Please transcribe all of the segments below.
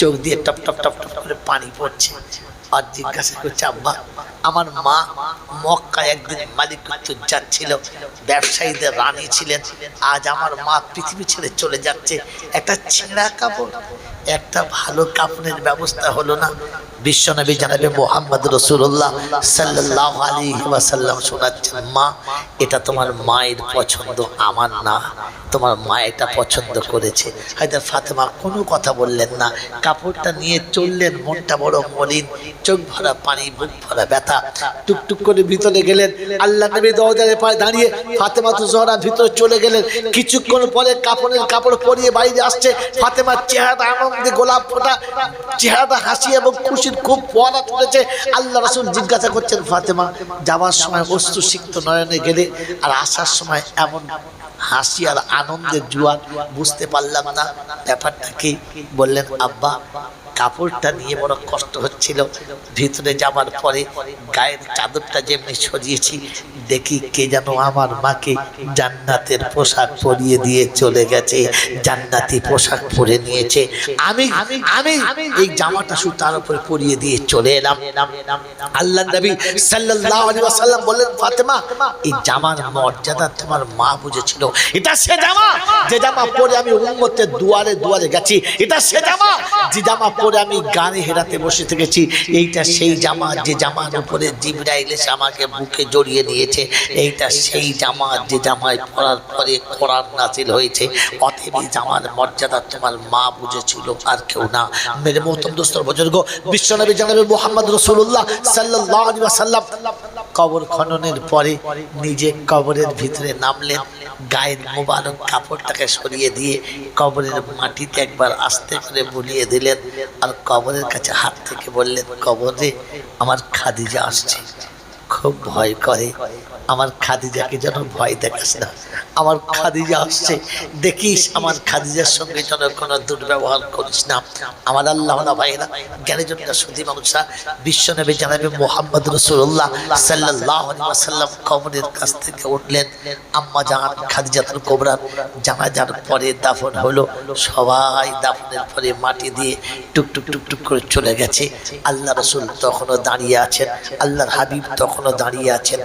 চোখ দিয়ে top top top top করে পানি পড়ছে। আর জিজ্ঞাসা করছে, আব্বা, আমার মা মক্কা একদিন মালিক যাচ্ছিল। ব্যবসায়ীদের রানী ছিলেন। আজ আমার মা পৃথিবী ছেড়ে চলে যাচ্ছে। একটা ছেঁড়া কাপড়, একটা ভালো কাপড়ের ব্যবস্থা হলো না। বিশ্বনবী জানাবে মোহাম্মদ রসুল্লাহ সাল্লাহ আলী ওয়াসাল্লাম শোনাচ্ছেন, মা, এটা তোমার মায়ের পছন্দ, আমার না। তোমার মা এটা পছন্দ করেছে। হয়তো ফাতেমা কোনো কথা বললেন না। কাপড়টা নিয়ে চললেন, মনটা বড় মলিন, চোখ ভরা পানি, বুক ভরা ব্যথা। টুকটুক করে ভিতরে গেলেন, আল্লাহ নবী দরজারে পায়ে দাঁড়িয়ে ফাতেমা তো জহরা ভিতরে চলে গেলেন। কিছুক্ষণ পরে কাপড়ের কাপড় পরিয়ে বাইরে আসছে। ফাতেমার চেহারাটা আনন্দে গোলাপ ফোটা, চেহারাটা হাসি এবং খুশির খুব পড়া তুলেছে। আল্লাহ রসুল জিজ্ঞাসা করছেন, ফাতেমা, যাওয়ার সময় বস্তু সিক্ত নয়নে গেলে আর আসার সময় এমন হাসি আর আনন্দের জুয়ার বুঝতে পারলাম না। ব্যাপারটা কি? বললেন, আব্বা কাপড়টা নিয়ে বড় কষ্ট হচ্ছিল। ভিতরে যাবার পরে গায়ের চাদরটা যেমনি সরিয়েছি, দেখি কে যেন আমার মাকে জান্নাতের পোশাক পরিয়ে দিয়ে চলে গেছে, জান্নাতি পোশাক পরে নিয়েছে। আমি আমি এই জামাটা শুধু তার উপরে পরিয়ে দিয়ে চলে এলাম। আল্লাহ নবী সাল্লাল্লাহু আলাইহি ওয়াসাল্লাম বললেন, ফাতেমা, এই জামার মর্যাদা তোমার মা বুঝেছিল। এটা সে জামা। যে জামা পরে আমি উম্মতের দুয়ারে দুয়ারে গেছি, এটা সে জামা। যে জামা পরে আমি গানে হেরাতে বসে থেকেছি। এইটা সেই জামা যে জামার উপরে জিবরাইল এসে আমাকে বুকে জড়িয়ে নিয়েছে। এইটা সেই জামা যে জামায় পরার পরে কোরআন নাচিল হয়েছে। অতএব এই জামার মর্যাদা তোমার মা বুঝেছিল, আর কেউ না। মেরে মোহতম দোস্তর বুজুর্গ, বিশ্বনবী জানাবে মোহাম্মদ রসুল্লাহ সাল্লাহ ওয়াসাল্লাম। কবর খননের পরে নিজে কবরের ভিতরে নামলেন, গায়ের মোবারক কাপড়টাকে সরিয়ে দিয়ে কবরের মাটিতে একবার আস্তে করে বুলিয়ে দিলেন আর কবরের কাছে হাত থেকে বললেন, কবরে আমার খাদিজা আসছে। খুব ভয় করে। আমার খাদিজাকে যেন ভয় দেখাস না। আমার খাদিজা আসছে। দেখিস, আমার খাদিজার সঙ্গে যেন কোনো দুর্ব্যবহার করিস না। আমার আল্লাহ ভাইরা জ্ঞানী জন্য সুধী মানুষরা বিশ্বনবী জানাবে মোহাম্মদ রসুল্লাহ সাল্লাহ সাল্লাম কবরের কাছ থেকে উঠলেন। আম্মা জাহান খাদিজাতুল কোবরার জানাজার পরে দাফন হলো। সবাই দাফনের পরে মাটি দিয়ে টুকটুক টুকটুক করে চলে গেছে। আল্লাহ রসুল তখনও দাঁড়িয়ে আছেন। আল্লাহর হাবিব তখনও দাঁড়িয়ে আছেন।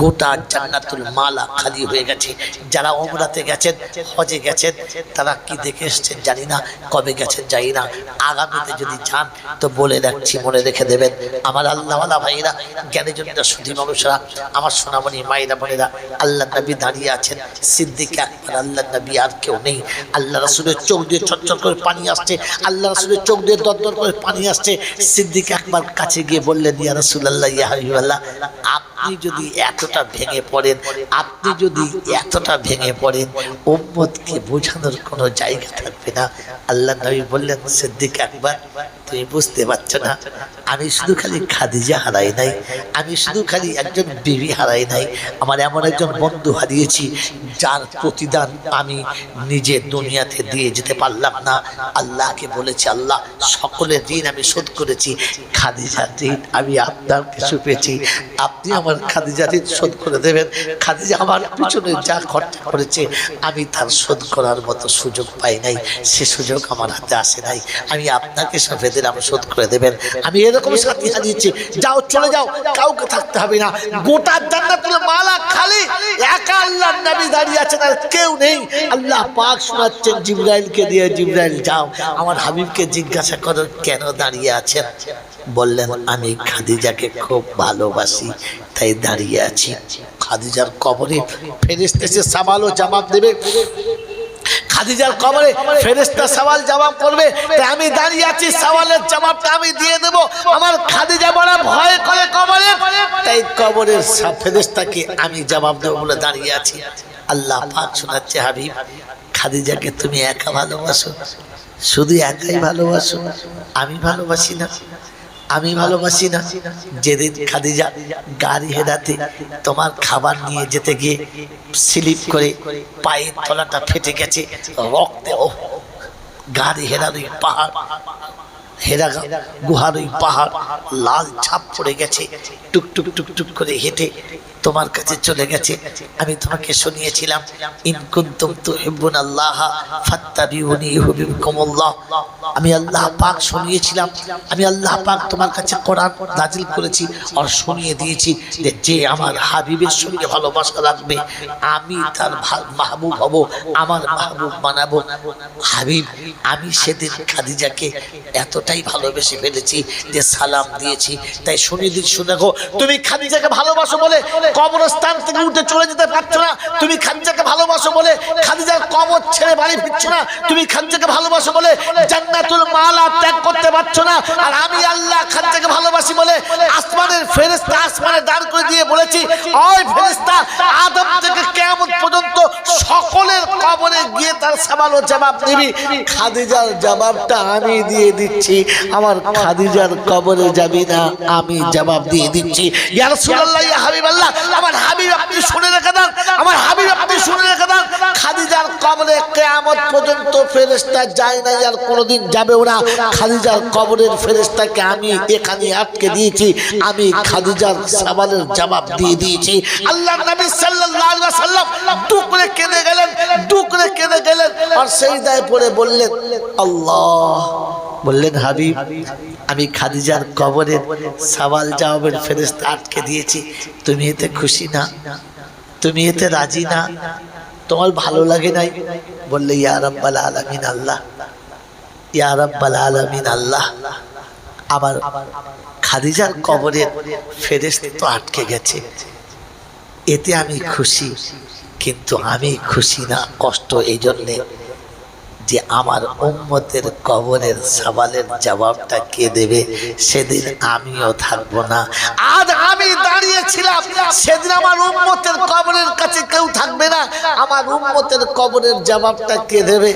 গোটা জান্নাতুল মালা খালি হয়ে গেছে। যারা ওমরাতে গেছেন, হজে গেছেন, তারা কি দেখে এসছেন জানি না, কবে গেছেন জানি না। আগামীতে যদি যান, তো বলে রাখছি, মনে রেখে দেবেন। আমার আল্লাহওয়ালা ভাইরা জ্ঞানী জন্য সুধী মানুষরা, আমার সোনামণি মায়েরা, বোনেরা আল্লাহ নবী দাঁড়িয়ে আছেন। সিদ্দিক আকবর আল্লাহ নবী আর কেউ নেই। আল্লাহ রসুলের চোখ দিয়ে চরচর করে পানি আসছে। আল্লাহ রসুলের চোখ দিয়ে দরদর করে পানি আসছে। সিদ্দিক আকবর কাছে গিয়ে বললেন, ইয়া রসুল্লাহ ইয়া হাবিবাল্লাহ hợp আপনি যদি এতটা ভেঙে পড়েন আপনি যদি এতটা ভেঙে পড়েন উম্মতকে বোঝানোর কোনো জায়গা থাকবে না। আল্লাহ নবী বললেন সিদ্দিক আকবর তুমি বুঝতে পারছ না। আমি শুধু খালি খাদিজা হারাই নাই আমি শুধু খালি একজন বিবি হারাই নাই। আমার এমন একজন বন্ধু হারিয়েছি যার প্রতিদান আমি নিজে দুনিয়াতে দিয়ে যেতে পারলাম না। আল্লাহকে বলেছি আল্লাহ সকলের ঋণ আমি শোধ করেছি। খাদিজার ঋণ আমি আপনার কিছু পেয়েছি। আপনি আমার খাদিজার ঋণ শোধ করে দেবেন। খাদিজা আমার পিছনে যা খরচা করেছে, আমি তার শোধ করার মতো সুযোগ পাই নাই। সে সুযোগ আমার হাতে আসে নাই। আমি আপনাকে সফে দিলাম শোধ করে দেবেন। আমি এরকম সাথী হারিয়েছি। যাও, চলে যাও। কাউকে থাকতে হবে না। গোটা জান্নাতুল মালা খালি। একা আল্লাহ নবী দাঁড়িয়ে আছেন আর কেউ নেই। আল্লাহ পাক শোনাচ্ছেন, জিব্রাইলকে দিয়ে, জিব্রাইল, যাও। আমার হাবিবকে জিজ্ঞাসা করো, কেন দাঁড়িয়ে আছেন? বললেন, আমি খাদিজাকে খুব ভালোবাসি, তাই দাঁড়িয়ে আছি। খাদিজার কবরে ফেরেস্তেছে সামাল ও জবাব দেবে। খাদিজার কবরে ফেরেস্তা সওয়াল জবাব করবে, তাই আমি দাঁড়িয়ে আছি সওয়ালের জবাবটা আমি দিয়ে দেব। আমার খাদিজা বড় ভয় করে কবরে। তাই কবরের ফেরেস্তাকে আমি জবাব দেবো বলে দাঁড়িয়ে আছি। আল্লাহ পাক শোনাচ্ছে, হাবিব, খাদিজাকে তুমি একা ভালোবাসো? শুধু একাই ভালোবাসো? আমি ভালোবাসি না। আমি ভালোবাসি না। যেদিন খাদিজা গাড়ি হেদাতে তোমার খাবার নিয়ে যেতে গিয়ে স্লিপ করে পায়ের তলাটা ফেটে গেছে, রক্তে ও গাড়ি হেরার পাহাড়। হেরা গুহার ওই পাহাড়, লাল ছাপ পড়ে গেছে, টুক টুক করে হেঁটে তোমার কাছে চলে গেছে। আমি তোমাকে শুনিয়েছিলাম আল্লাহ ফাত্তাবিউনি আমি আল্লাহ পাক শুনিয়েছিলাম, আমি আল্লাহ পাক তোমার কাছে কোরআন নাজিল করেছি আর শুনিয়ে দিয়েছি যে যে আমার হাবিবের সঙ্গে ভালোবাসা রাখবে আমি তার মাহবুব হব, আমার মাহবুব বানাবো। হাবিব, আমি সেদিন খাদিজাকে এতটাই ভালোবেসে ফেলেছি, যে সালাম দিয়েছি, তাই শুনে শুনে গো। তুমি খাদিজাকে ভালোবাসো বলে কবরস্থান থেকে উঠে চলে যেতে পারছ না? তুমি খাদিজাকে ভালোবাসো বলে খাদিজার কবর ছেড়ে বাড়ি ফিরছো না? তুমি খাদিজাকে ভালোবাসো বলে জান্নাতুল মালা ত্যাগ করতে পারছ না? আর আমি আল্লাহ খাদিজাকে ভালোবাসি বলে আসমানের ফেরেশতা আসমানে দাঁড় করে দিয়ে বলেছি, ওই ফেরেশতা, আদম কবরে গিয়ে তার সওয়াল জবাব দিবি। খাদিজার জবাবটা আমি দিয়ে দিচ্ছি। আমার খাদিজার কবরে যাবি না, আমি জবাব দিয়ে দিচ্ছি। আমার হাবিব আপনি শুনে রেখে দেন। আমার হাবিব আপনি শুনে রেখে দেন। খাদিজার কবরে পর্যন্ত ফেরেশতা যায় না আর কোনোদিন যাবেও না। খাদিজার কবরের ফেরেশতাকে আমি এখানে আটকে দিয়েছি। আমি খাদিজার সওয়ালের জবাব দিয়ে দিয়েছি। আল্লাহ নবী সাল্লাল্লাহু আলাইহি ওয়াসাল্লাম টুকরে কেঁদে টুকরে কেঁদে গেলেন। আর সেই দায় পড়ে বললেন, আল্লাহ। বললেন, হাবিব, আমি খাদিজার কবরের সওয়াল জবাবের ফেরেশতা আটকে দিয়েছি। তুমি এতে খুশি না? তুমি এতে রাজি না? তোমার ভালো লাগে নাই? বললে, ইয়া আলমিন আল্লাহ, ইয়া আলমিন আল্লাহ। আবার খাদিজার কবরের ফেরেশতা তো আটকে গেছে। এতে আমি খুশি। কিন্তু আমি খুশি না, কষ্ট এই জন্যে যে আমার উম্মতের কবরের সওয়ালের জবাবটা কে দেবে? সেদিন আমিও থাকব না। আজ আমি দাঁড়িয়েছিলাম, সেদিন আমার উম্মতের কবরের কাছে কেউ থাকবে না। আমার উম্মতের কবরের জবাবটা কে দেবে?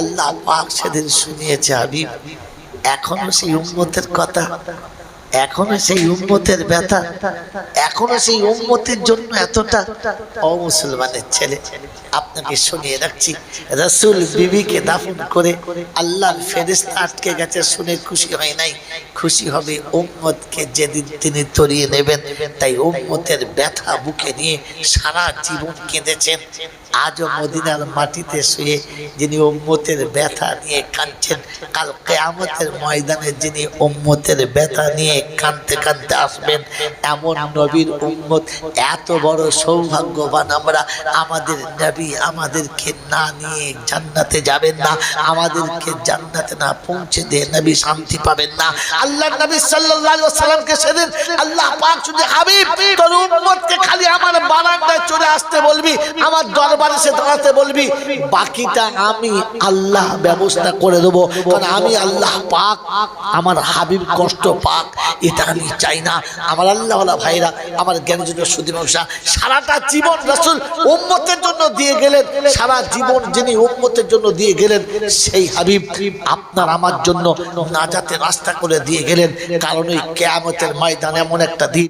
আল্লাহ পাক সেদিন শুনিয়েছে হাবিব। এখনও সেই উম্মতের কথা। এখনও সেই উম্মতের ব্যথা, এখনও সেই উম্মতের জন্য এতটা অমুসলমানের ছেলে। আপনাকে শুনিয়ে রাখছি, রসুল বিবিকে দাফন করে আল্লাহর ফেরেস্তা আটকে গেছে শুনে খুশি হয় নাই। খুশি হবে উম্মতকে যেদিন তিনি তরিয়ে নেবেন, তাই উম্মতের ব্যথা বুকে নিয়ে সারা জীবন কেঁদেছেন। আজও মদিনার মাটিতে শুয়ে যিনি উম্মতের ব্যথা নিয়ে কাঁদছেন, কাল কেয়ামতের ময়দানে যিনি উম্মতের ব্যথা নিয়ে কাঁদতে কাঁদতে আসবেন, এমন নবীর উম্মত এত বড় সৌভাগ্যবান আমরা আমাদের নবী আমাদেরকে না নিয়ে জান্নাতে যাবেন না, আমাদেরকে জান্নাতে না পৌঁছে দিয়ে নবী শান্তি পাবেন না। আল্লাহ নবী সাল্লাল্লাহু আলাইহি ওয়াসাল্লামকে সেদিন আল্লাহ পাক শুধু হাবিব তোর উম্মতকে খালি আমার বারান্দায় চলে আসতে বলবি, আমার দরবারে সে দাঁড়াতে বলবি, বাকিটা আমি আল্লাহ ব্যবস্থা করে দেবো। কারণ আমি আল্লাহ পাক, আমার হাবিব কষ্ট পাক, এটা আমি চাই না। আমার আল্লাহওয়ালা ভাইরা, আমার জ্ঞানজন্য সুদী মানুষরা সারাটা জীবন রাসূল উম্মতের জন্য দিয়ে গেলেন। সারা জীবন যিনি উম্মতের জন্য দিয়ে গেলেন, সেই হাবিব আপনার আমার জন্য নাজাতের রাস্তা করে দিয়ে গেলেন। কারণ ওই কেয়ামতের ময়দান এমন একটা দিন।